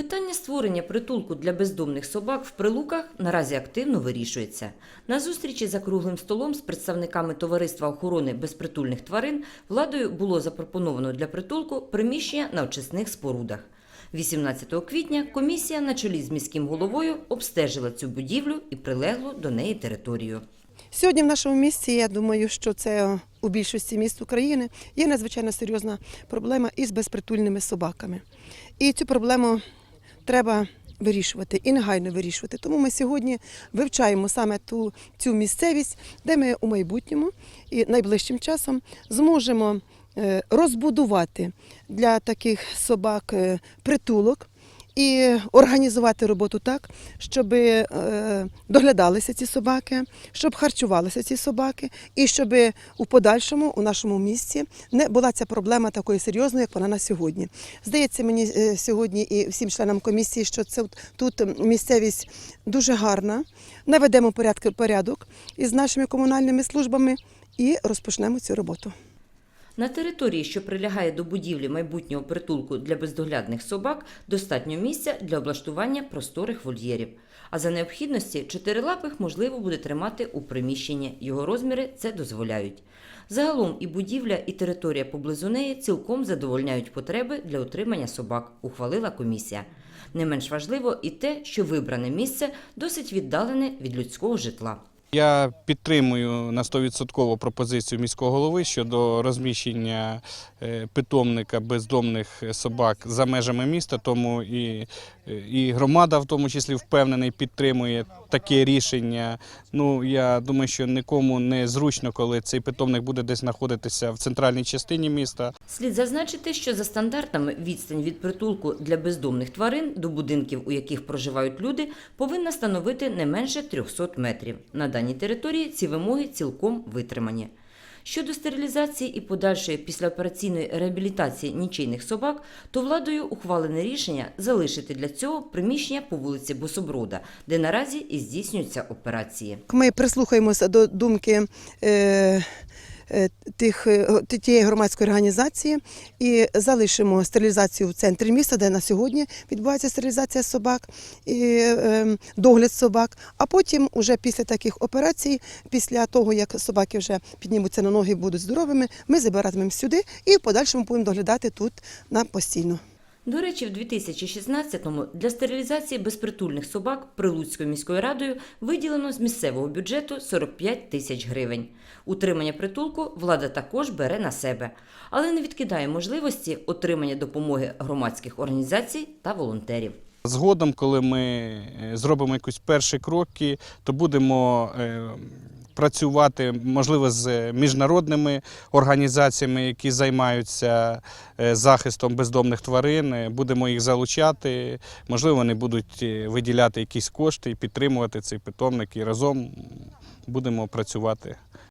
Питання створення притулку для бездомних собак в прилуках наразі активно вирішується. На зустрічі за круглим столом з представниками товариства охорони безпритульних тварин владою було запропоновано для притулку приміщення на очисних спорудах. 18 квітня комісія на чолі з міським головою обстежила цю будівлю і прилеглу до неї територію. Сьогодні в нашому місті, я думаю, що це у більшості міст України є надзвичайно серйозна проблема із безпритульними собаками. І цю проблему треба вирішувати і негайно вирішувати. Тому ми сьогодні вивчаємо саме ту цю місцевість, де ми у майбутньому і найближчим часом зможемо е, розбудувати для таких собак е, притулок. І організувати роботу так, щоб е, доглядалися ці собаки, щоб харчувалися ці собаки, і щоб у подальшому у нашому місті не була ця проблема такою серйозною, як вона на сьогодні. Здається мені е, сьогодні і всім членам комісії, що це тут місцевість дуже гарна. Наведемо порядки порядок із нашими комунальними службами і розпочнемо цю роботу. На території, що прилягає до будівлі майбутнього притулку для бездоглядних собак, достатньо місця для облаштування просторих вольєрів. А за необхідності чотирилапих можливо буде тримати у приміщенні. Його розміри це дозволяють. Загалом і будівля, і територія поблизу неї цілком задовольняють потреби для утримання собак, ухвалила комісія. Не менш важливо і те, що вибране місце досить віддалене від людського житла. Я підтримую на 100% пропозицію міського голови щодо розміщення е, питомника бездомних собак за межами міста, тому і, і громада в тому числі впевнений підтримує таке рішення. Ну я думаю, що нікому не зручно, коли цей питомник буде десь знаходитися в центральній частині міста. Слід зазначити, що за стандартами відстань від притулку для бездомних тварин до будинків, у яких проживають люди, повинна становити не менше 300 метрів. На даній території ці вимоги цілком витримані. Щодо стерилізації і подальшої післяопераційної реабілітації нічийних собак, то владою ухвалене рішення залишити для цього приміщення по вулиці Бособрода, де наразі і здійснюються операції. Ми прислухаємося до думки е, тих, е, тієї громадської організації і залишимо стерилізацію в центрі міста, де на сьогодні відбувається стерилізація собак і е, догляд собак. А потім, уже після таких операцій, після того як собаки вже піднімуться на ноги і будуть здоровими, ми забиратимемо сюди і в подальшому будемо доглядати тут на постійно. До речі, в 2016-му для стерилізації безпритульних собак Прилуцькою міською радою виділено з місцевого бюджету 45 тисяч гривень. Утримання притулку влада також бере на себе, але не відкидає можливості отримання допомоги громадських організацій та волонтерів. Згодом, коли ми е, зробимо якісь перші кроки, то будемо е, працювати, можливо, з міжнародними організаціями, які займаються е, захистом бездомних тварин. Е, Будемо їх залучати. Можливо, вони будуть е, виділяти якісь кошти і підтримувати цей питомник. І разом будемо працювати